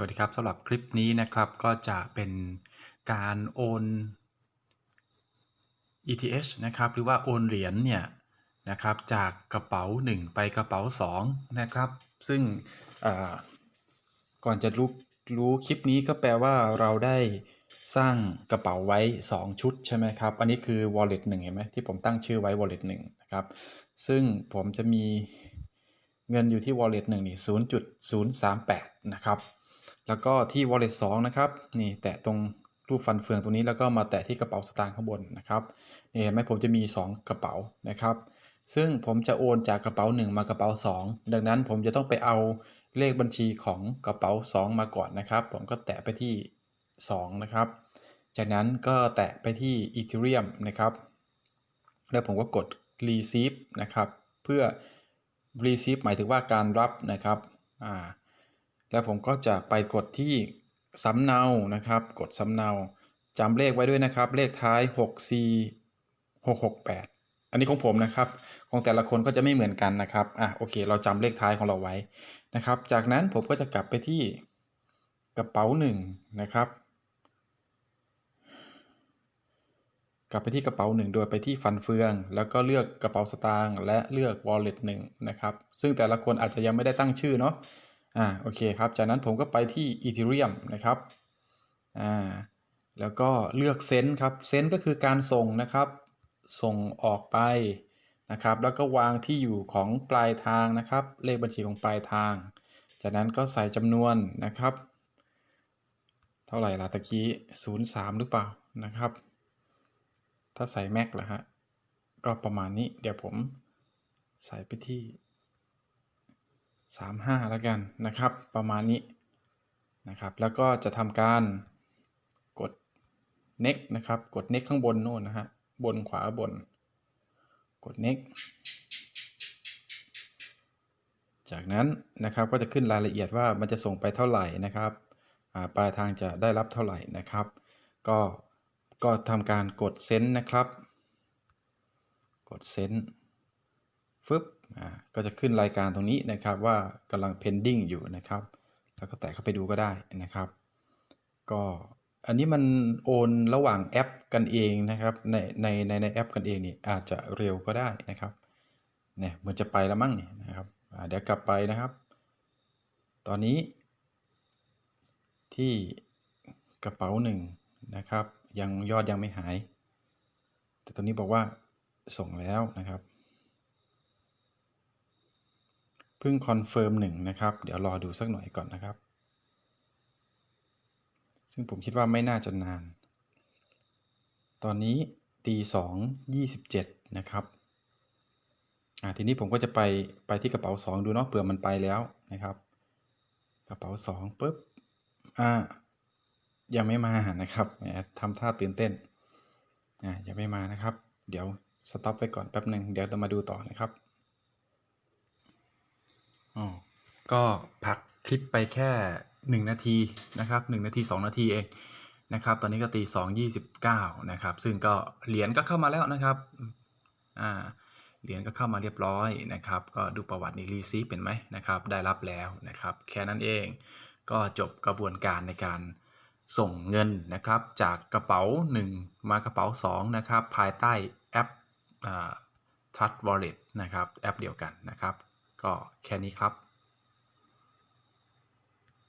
วัสดีครับสำหรับคลิปนี้นะครับก็จะเป็นการโอน ETH นะครับหรือว่าโอนเหรียญเนี่ยนะครับจากกระเป๋า 1 ไปกระเป๋า 2 นะครับ ซึ่งก่อนจะรู้รู้คลิปนี้ก็แปลว่าเราได้สร้างกระเป๋าไว้ 2 ชุดใช่ไหมครับ อันนี้คือ wallet 1 เห็นไหมที่ผมตั้งชื่อไว้ wallet 1 นะครับ ซึ่งผมจะมีเงินอยู่ที่ wallet 1นี่0.038 นะครับ แล้วก็ที่ wallet 2 นะครับ นี่แตะตรงรูปฟันเฟืองตรงนี้แล้วก็มาแตะที่กระเป๋าสตางค์ข้างบนนะครับนี่เห็นไหมผมจะมี 2 กระเป๋านะครับ ซึ่งผมจะโอนจากกระเป๋า 1 มากระเป๋า 2 ดังนั้นผมจะต้องไปเอาเลขบัญชีของกระเป๋า 2 มาก่อนนะครับ ผมก็แตะไปที่ 2 นะครับ จากนั้นก็แตะไปที่ Ethereum นะครับ แล้วผมก็กด receive นะครับ เพื่อ receive หมายถึงว่าการรับนะครับ อ่า แล้วผมก็จะไปกดที่สำเนานะครับ กดสำเนาจำเลขไว้ด้วยนะครับ เลขท้าย6 4 6 6 8 อันนี้ของผมนะครับ ของแต่ละคนก็จะไม่เหมือนกันนะครับ อะโอเค เราจำเลขท้ายของเราไว้นะครับ จากนั้นผมก็จะกลับไปที่กระเป๋าหนึ่งนะครับ กลับไปที่กระเป๋าหนึ่งโดยไปที่ฟันเฟือง แล้วก็เลือกกระเป๋าสตางค์และเลือก wallet หนึ่งนะครับ ซึ่งแต่ละคนอาจจะยังไม่ได้ตั้งชื่อเนาะ อ่าโอเคครับ จากนั้นผมก็ไปที่ Ethereum นะครับอ่าแล้วก็เลือกเซนต์ครับเซนต์ก็คือการส่งนะครับ ส่งออกไปนะครับ แล้วก็วางที่อยู่ของปลายทางนะครับ เลขบัญชีของปลายทาง จากนั้นก็ใส่จำนวนนะครับ เท่าไหร่ล่ะตะกี้ 03 หรือเปล่านะครับ ถ้าใส่แม็กล่ะฮะก็ประมาณนี้เดี๋ยวผมใส่ไปที่ 35 แล้วกันนะครับ ประมาณนี้นะครับ แล้วก็จะทำการกด next นะครับ กด next ข้างบนโน่นนะฮะ บนขวาบน กด next จากนั้นนะครับก็จะขึ้นรายละเอียดว่ามันจะส่งไปเท่าไหร่นะครับปลายทางจะได้รับเท่าไหร่นะครับ ก็ก็ทำการกดเซ็นนะครับ กดเซ็นฟึบ ก็จะขึ้นรายการตรงนี้นะครับว่ากำลัง pending อยู่นะครับ แล้วก็แตะเข้าไปดูก็ได้นะครับ ก็อันนี้มันโอนระหว่างแอปกันเองนะครับ ในในในในแอปกันเองนี่อาจจะเร็วก็ได้นะครับเนี่ยมันจะไปแล้วมั้งเนี่ยนะครับเดี๋ยวกลับไปนะครับ ตอนนี้ ที่กระเป๋าหนึ่งนะครับ ยังยอดยังไม่หาย แต่ตอนนี้บอกว่าส่งแล้วนะครับ เพิ่งคอนเฟิร์มหนึ่งนะครับ เดี๋ยวรอดูสักหน่อยก่อนนะครับ ซึ่งผมคิดว่าไม่น่าจะนาน ตอนนี้ตีสองยี่สิบเจ็ดนะครับ อ่าทีนี้ผมก็จะไปไปที่กระเป๋าสองดูเนาะเผื่อมันไปแล้วนะครับ กระเป๋าสองปุ๊บ อ่า ยังไม่มานะครับแหมทำท่าตื่นเต้น อ่ายังไม่มานะครับ เดี๋ยวสต็อปไว้ก่อนแป๊บหนึ่งเดี๋ยวจะมาดูต่อนะครับ อ๋อก็พักคลิปไปแค่1นาทีนะครับ1นาที2นาทีเองนะครับ ตอนนี้ก็ตี2 29นะครับ ซึ่งก็เหรียญก็เข้ามาแล้วนะครับ อ่า เหรียญก็เข้ามาเรียบร้อยนะครับ ก็ดูประวัตินี่รีซีเป็นไหมนะครับ ได้รับแล้วนะครับ แค่นั้นเอง ก็จบกระบวนการในการส่งเงินนะครับ จากกระเป๋า 1 มากระเป๋า 2 นะครับ ภายใต้แอปทัชวอลเล็ตนะครับ แอปเดียวกันนะครับ ก็แค่นี้ครับ